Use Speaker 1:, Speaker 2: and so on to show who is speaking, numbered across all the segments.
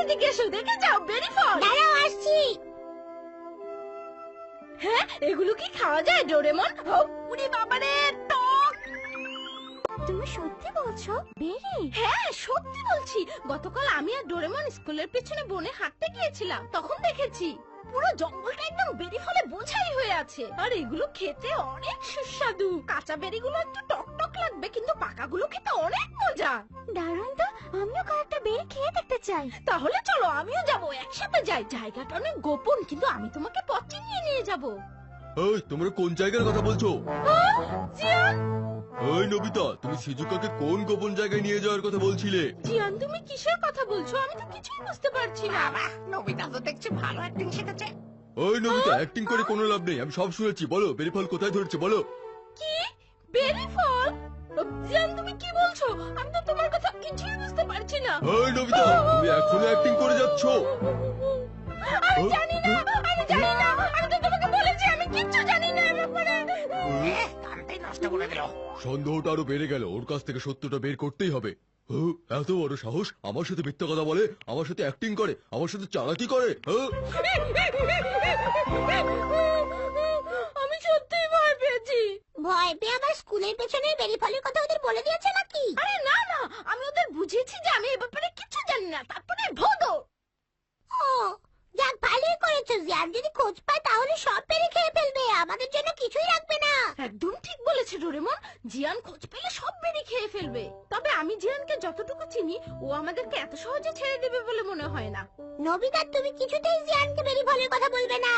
Speaker 1: এদিকে এসো দেখে যাও বেরি ফল।
Speaker 2: দাঁড়াও আসছি।
Speaker 1: হ্যাঁ এগুলো কি খাওয়া যায় ডোরেমন? উরি বাবারে টক।
Speaker 2: তুমি সত্যি বলছো বেরি?
Speaker 1: হ্যাঁ সত্যি বলছি। গতকাল আমি আর ডোরেমন স্কুলের পিছনে বনে হাঁটতে গিয়েছিলাম তখন দেখেছি। পুরো জঙ্গলটা একদম বেরি ফলে বোঝাই হয়ে আছে। আর এগুলো খেতে অনেক সুস্বাদু। কাঁচা বেরিগুলো একটু টক টক লাগবে কিন্তু পাকাগুলো খেতে অনেক মজা।
Speaker 2: দারুণ তো আমিও কয়েকটা বেরি খেয়ে দেখতে চাই।
Speaker 1: তাহলে চলো আমিও যাব একসাথে যাই। জায়গাটা অনেক গোপন কিন্তু আমি তোমাকে পথ চিনিয়ে নিয়ে যাব।
Speaker 3: এই তোমরা কোন জায়গার কথা বলছো? নবিতা তুমি সিজুকাকে কোন গোপন জায়গায় নিয়ে যাওয়ার কথা বলছিলে
Speaker 1: জিয়ান তুমি কিসের কথা বলছো আমি তো কিছুই বুঝতে পারছি না
Speaker 4: বাহ নবিতা তো দেখছি ভালো অ্যাক্টিং শিখেছে
Speaker 3: ওই নবিতা অ্যাক্টিং করে কোনো লাভ নেই আমি সব শুনেছি বলো বেরিফল কোথায় ধরছে বলো
Speaker 1: কি বেরি ফল জিয়ান তুমি কি বলছো আমি তো তোমার কথা কিছুই বুঝতে পারছি না
Speaker 3: এই নবিতা তুমি এখনও অ্যাক্টিং করে যাচ্ছ
Speaker 1: আমি জানি না আমি জানি না
Speaker 4: করে দিল
Speaker 3: সন্দেহটা আরও বেড়ে গেল। ওর কাছ থেকে সত্যটা বের করতেই হবে। এত বড় সাহস? আমার সাথে মিথ্যা কথা বলে? আমার সাথে অ্যাক্টিং করে? আমার সাথে চালাকি করে?
Speaker 1: আমি সত্যিই ভয় পেয়েছি।
Speaker 2: ভয় পেয়ে আবার স্কুলের পেছনে বেরি ফলের কথা ওদের বলে দিয়েছে নাকি?
Speaker 1: আরে না না আমি ওদের বুঝিয়েছি যে আমি এ ব্যাপারে কিছু জানি না। তারপরে ভোদো
Speaker 2: ও যাক ভালোই করেছ জিয়ান যদি খোঁজ পায় তাহলে সব বেরি খেয়ে ফেলবে। আমাদের জন্য কিছুই রাখবে না।
Speaker 1: একদম ঠিক বলেছে ডোরেমন। জিয়ান খোঁজ পেলে সব বেরি খেয়ে ফেলবে। তবে আমি জিয়ানকে যতটুকু চিনি ও আমাদেরকে এত সহজে ছেড়ে দেবে বলে মনে হয় না।
Speaker 2: নবিতা তুমি কিছুতেই জিয়ানকে বেরি ফলের কথা বলবে না।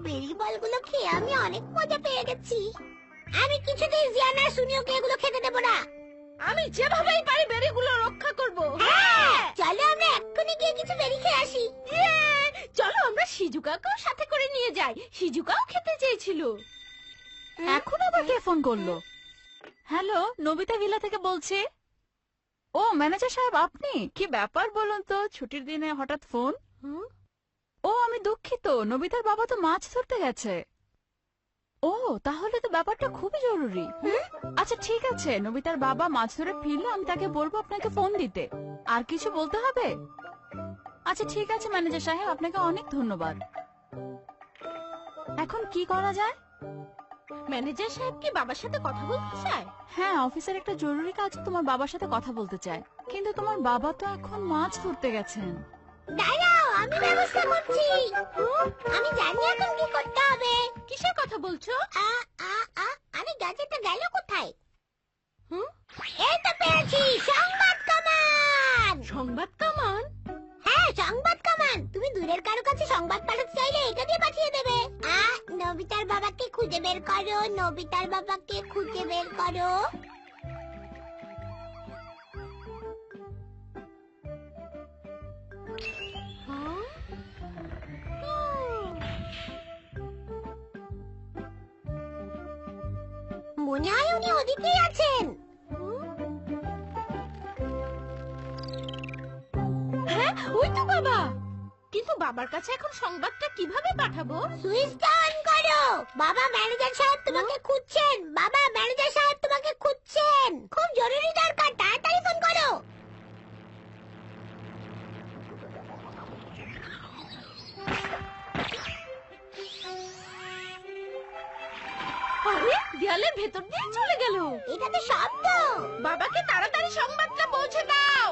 Speaker 2: বেরি ফলগুলো খেয়ে আমি অনেক মজা পেয়ে গেছি। আমি কিছুতেই জিয়ান আর সুনিওকে এগুলো খেতে দেবো না।
Speaker 1: আমি যেভাবেই পারি বেরিগুলো রক্ষা করব।
Speaker 2: হ্যাঁ! চলো আমরা এক্ষুনি গিয়ে কিছু বেরি খেয়ে আসি।
Speaker 1: ইয়ে! চলো আমরা সিজুকাকেও সাথে করে নিয়ে যাই। সিজুকাও খেতে চেয়েছিল।
Speaker 5: এখন আবার কে ফোন করল? হ্যালো নবিতা ভিলা থেকে বলছি। ও ম্যানেজার সাহেব আপনি? কি ব্যাপার বলুন তো? ছুটির দিনে হঠাৎ ফোন? ও আমি দুঃখিত। নবিতার বাবা তো মাছ ধরতে গেছে। ও তাহলে তো ব্যাপারটা খুবই জরুরি। আচ্ছা ঠিক আছে। নবিতার বাবা মাছ ধরে ফিরলে আমি তাকে বলব আপনাকে ফোন দিতে। আর কিছু বলতে হবে? আচ্ছা ঠিক আছে ম্যানেজার সাহেব আপনাকে অনেক ধন্যবাদ। এখন কি করা যায়?
Speaker 1: ম্যানেজার সাহেব কি বাবার সাথে কথা বলতে চায়?
Speaker 5: হ্যাঁ অফিসের একটা জরুরি কাজ তোমার বাবার সাথে কথা বলতে চায়। কিন্তু তোমার বাবা তো এখন মাছ ধরতে গেছেন।
Speaker 2: দাঁড়াও আমি ব্যবস্থা করছি। আমি জানি এখন কি করতে হবে।
Speaker 1: কিসের কথা বলছো?
Speaker 2: আ আ আ আরে গেল কোথায়?
Speaker 1: হুম?
Speaker 2: এই তো পেয়েছি সংবাদ। করো, নবিতার বাবাকে খুঁজে বের করো? মনে হয় উনি ওদিকেই আছেন
Speaker 1: হ্যাঁ ওই তো বাবা কিন্তু বাবার কাছে এখন সংবাদটা কীভাবে পাঠাবো?
Speaker 2: সুইচটা অন করো। বাবা ম্যানেজার সাহেব তোমাকে খুঁজছেন। বাবা ম্যানেজার সাহেব তোমাকে খুঁজছেন। খুব জরুরি দরকার তাড়াতাড়ি ফোন করো।
Speaker 1: আরে দেয়ালের ভেতর দিয়ে চলে গেল।
Speaker 2: এটা তো শব্দ।
Speaker 1: বাবাকে তাড়াতাড়ি সংবাদটা পৌঁছে দাও।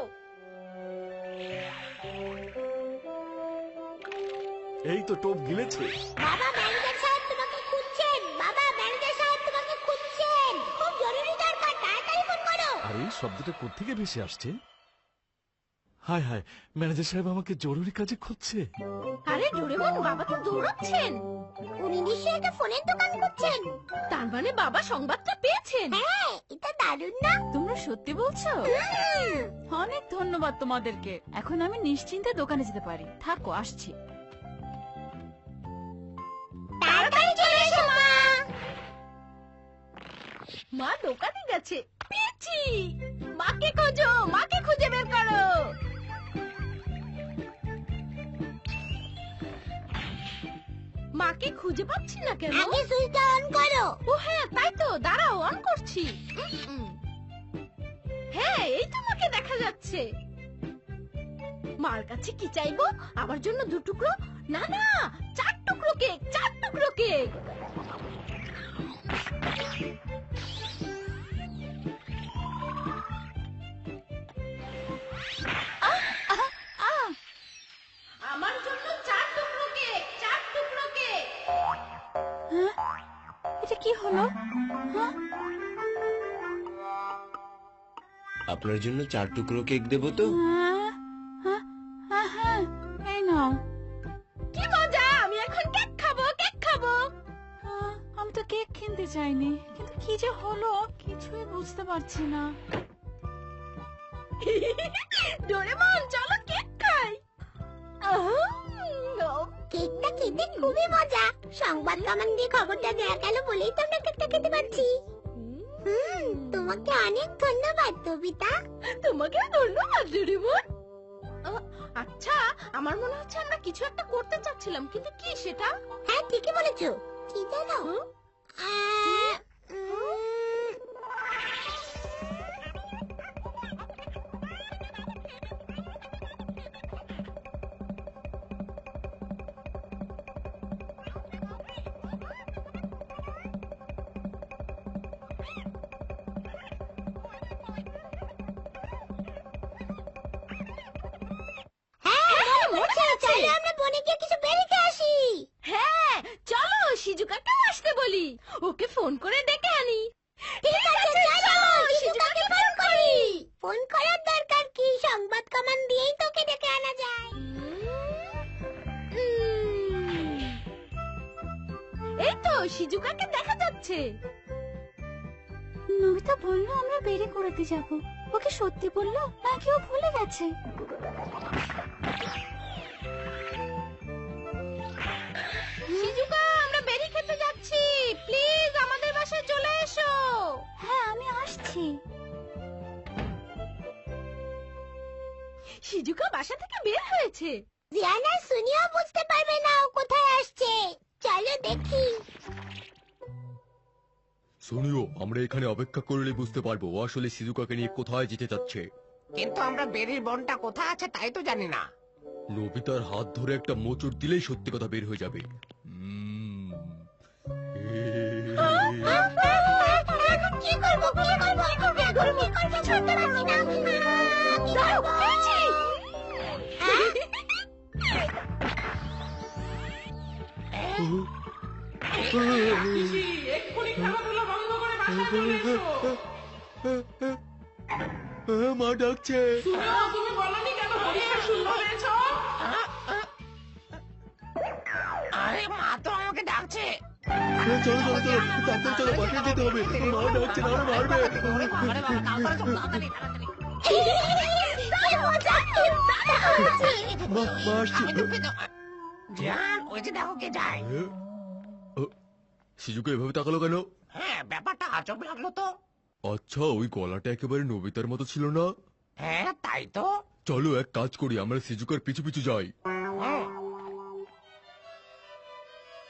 Speaker 6: এই তো টোপ গিলেছে।
Speaker 2: বাবা ম্যানেজার সাহেব তোমাকে খুঁজছেন। বাবা ম্যানেজার সাহেব তোমাকে খুঁজছেন। খুব জরুরি দরকার তাড়াতাড়ি ফোন করো।
Speaker 6: আর এই শব্দটা কোত্থেকে ভেসে আসছে? হায় হায় ম্যানেজার সাহেব আমাকে জরুরি কাজে খুঁজছে।
Speaker 1: আরে ডোরেমন বাবা তো দৌড়াচ্ছেন।
Speaker 2: উনি নিশ্চয়ই একটা ফোনের দোকান খুঁজছেন।
Speaker 1: তার মানে বাবা সংবাদটা পেয়েছেন?
Speaker 2: হ্যাঁ এটা দারুণ না?
Speaker 5: তোমরা সত্যি বলছো? অনেক ধন্যবাদ তোমাদেরকে। এখন আমি নিশ্চিন্তে দোকানে যেতে পারি। থাকো আসছি।
Speaker 2: মা
Speaker 1: দোকানে গেছে। পেয়েছি মাকে খোঁজো মাকে খুঁজে বের করো। মাকে খুঁজে পাচ্ছি না কেন?
Speaker 2: আগে সুইচটা অন করো।
Speaker 1: ও হ্যাঁ তাই তো দাঁড়াও অন করছি। হ্যাঁ এই তো মাকে দেখা যাচ্ছে। মার কাছে কি চাইব? আমার জন্য দু টুকরো? না না চার টুকরো কেক চার টুকরো কেক। আমার জন্য চার টুকরো কেক চার টুকরো কেক।
Speaker 5: হ্যাঁ? এটা কি হলো? হ্যাঁ?
Speaker 7: আপনার জন্য চার টুকরো কেক দেবো তো?
Speaker 5: কিছুই বুঝতে পারছি না।
Speaker 1: ডোরেমন চলো কেক খাই। আহ,
Speaker 2: কেকটা খেতে খুবই মজা। সংবাদ কামান দিয়ে খবরটা দেয়া গেল বলেই তো আমরা কেকটা খেতে পাচ্ছি হুম তোমাকে অনেক ধন্যবাদ নবিতা
Speaker 1: তোমাকেও ধন্যবাদ ডোরেমন। আচ্ছা আমার মনে হচ্ছে আমরা কিছু একটা করতে চাচ্ছিলাম কিন্তু কি সেটা?
Speaker 2: হ্যাঁ ঠিকই বলেছ। কি জানো
Speaker 1: সিজুকাকে দেখা যাচ্ছে।
Speaker 5: নবিতা বলল, আমরা বেড়ে করাতে যাব। ওকে সত্যি বলল, নাকি ও ভুলে গেছে?
Speaker 1: সিজুকা, আমরা বেরি খেতে যাচ্ছি। প্লিজ, আমাদের বাসায় চলে এসো।
Speaker 5: হ্যাঁ আমি আসছি।
Speaker 1: সিজুকা বাসা থেকে বের হয়েছে।
Speaker 2: জিয়ানা শুনিও বুঝতে পারবে না ও কোথায় আসছে। চলো দেখি।
Speaker 3: শুনিও আমরা এখানে অপেক্ষা করলে বুঝতে পারব ও আসলে সিজুকাকে নিয়ে কোথায় যেতে চাচ্ছে।
Speaker 4: কিন্তু আমরা বেরির বনটা কোথায় আছে তাই তো জানি না।
Speaker 3: নবিতার হাত ধরে একটা মোচড় দিলেই সত্যি কথা বের হয়ে যাবে। উম,
Speaker 2: এখন কি করব? কি করব কি করব করতে পারছি না।
Speaker 3: মা ডাকছে
Speaker 4: আরে মা তো আমাকে ডাকছে।
Speaker 3: চলো চলো চলো তাড়াতাড়ি চলো বাসায় যেতে হবে। মা ডাকছে না। মারবে মা আসছে।
Speaker 4: দেখো কে যায়।
Speaker 3: সিজুকে এভাবে তাকালো কেন?
Speaker 4: হ্যাঁ ব্যাপারটা আজব লাগল তো।
Speaker 3: আচ্ছা ওই গলাটা একেবারে নবিতার মতো ছিল না?
Speaker 4: হ্যাঁ তাই তো।
Speaker 3: চলো এক কাজ করি আমরা সিজুকার পিছু পিছু যাই।
Speaker 4: হুম,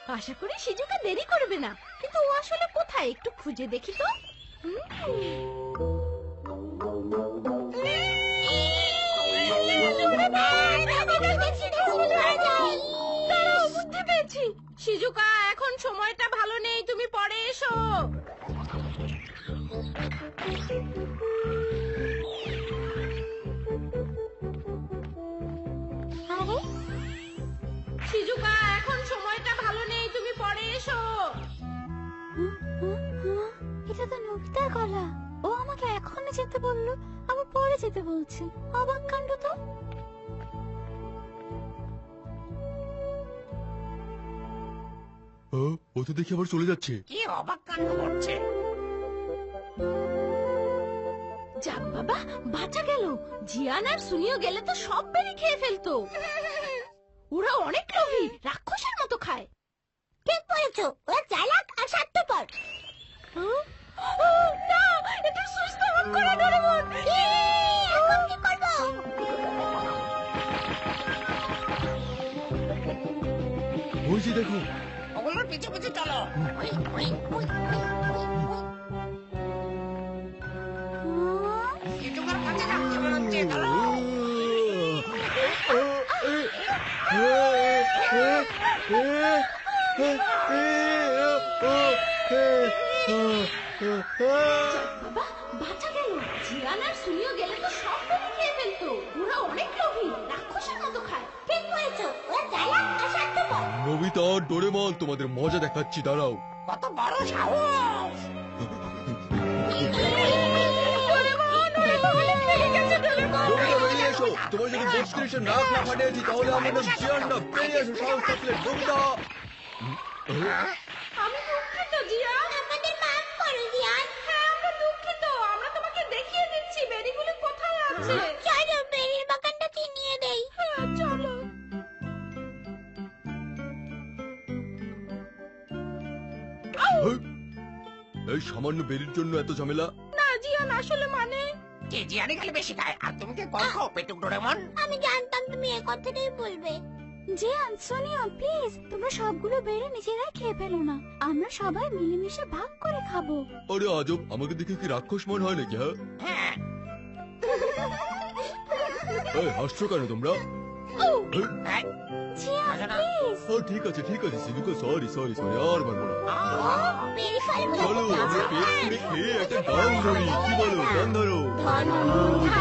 Speaker 1: আশা করি শিজুকে দেরি করবে না কিন্তু ও আসলে কোথায়? একটু খুঁজে দেখি তো। দাঁড়াও, সিজুকা এখন সময়টা ভালো নেই তুমি পরে এসো।
Speaker 2: আরে
Speaker 1: সিজুকা এখন সময়টা ভালো নেই তুমি পরে এসো।
Speaker 5: এটা তো নবিতার গলা। ও আমাকে এখনই যেতে বলল আবার পরে যেতে বলছে। অবাক কাণ্ড তো।
Speaker 3: ও, ও তো দেখি আবার চলে যাচ্ছে।
Speaker 4: কি অবাক কাণ্ড করছে।
Speaker 1: যাক বাবা বাঁচা গেল। জিয়ান আর সুনিও গেলে তো সব বেরি খেয়ে ফেলতো। ওরা অনেক লোভী রাক্ষসের মতো খায়।
Speaker 2: ঠিক বলেছ ওরা চালাক আর স্বার্থপর।
Speaker 1: না এটা সুস্থ অন করে ডোরেমন
Speaker 2: এখন কি করব?
Speaker 3: ওই যে দেখো
Speaker 4: ওগুলোর পিছু পিছু, চলো।
Speaker 1: বাঁচা গেল জিয়ান আর সুনিও গেলে তো সব খেয়ে ফেলতো। ওরা অনেক লোভী, রাক্ষসের মতো খায়।
Speaker 3: নবিতা ডোরেমন তোমাদের মজা দেখাচ্ছি দাঁড়াও।
Speaker 4: কত বড় সাহস!
Speaker 3: নবিতা বেরিয়ে এসো। তোমার যদি নাক না ফাটিয়েছি তাহলে আমার নাম জিয়ান না বেরিয়ে এসো সাহস থাকলে নবিতা
Speaker 1: আমি দুঃখিত জিয়ান
Speaker 2: আমাদের মাফ করো জিয়ান।
Speaker 1: হ্যাঁ আমরা দুঃখিত। আমরা তোমাকে দেখিয়ে দিচ্ছি বেরিগুলো কোথায় আছে?
Speaker 3: সামান্য বেরির জন্য এত ঝামেলা?
Speaker 1: না জিয়ান আসলে মানে?
Speaker 4: যে জিয়ারে গেলে বেশি খায়? আর তুমি কে কল খাও পেটুক ডোরেমন?
Speaker 2: আমি জানতাম তুমি এই কথাটাই বলবে।
Speaker 5: জিয়ান সোনিয়া প্লিজ তোমরা সবগুলো বেড়ে নিজেরাই খেয়ে ফেলো না। আমরা সবাই মিলেমিশে ভাগ করে খাব।
Speaker 3: আরে আজব আমাকে দেখে কি রাক্ষস মন হয় নাকি হ্যাঁ?
Speaker 4: হ্যাঁ।
Speaker 3: এই, হাসছো কেন তোমরা? এই,
Speaker 4: হ্যাঁ,
Speaker 5: জিয়ান
Speaker 4: আসো না।
Speaker 5: প্লিজ
Speaker 3: ও ঠিক আছে ঠিক আছে সিধুকে সরি সরি সরি আর মারবো না
Speaker 4: আহ,
Speaker 2: বেরি ফল
Speaker 3: চলো আমরা পেট পুড়ে খেয়ে একটা গান ধরি কি বলো গান ধরো
Speaker 2: ধরো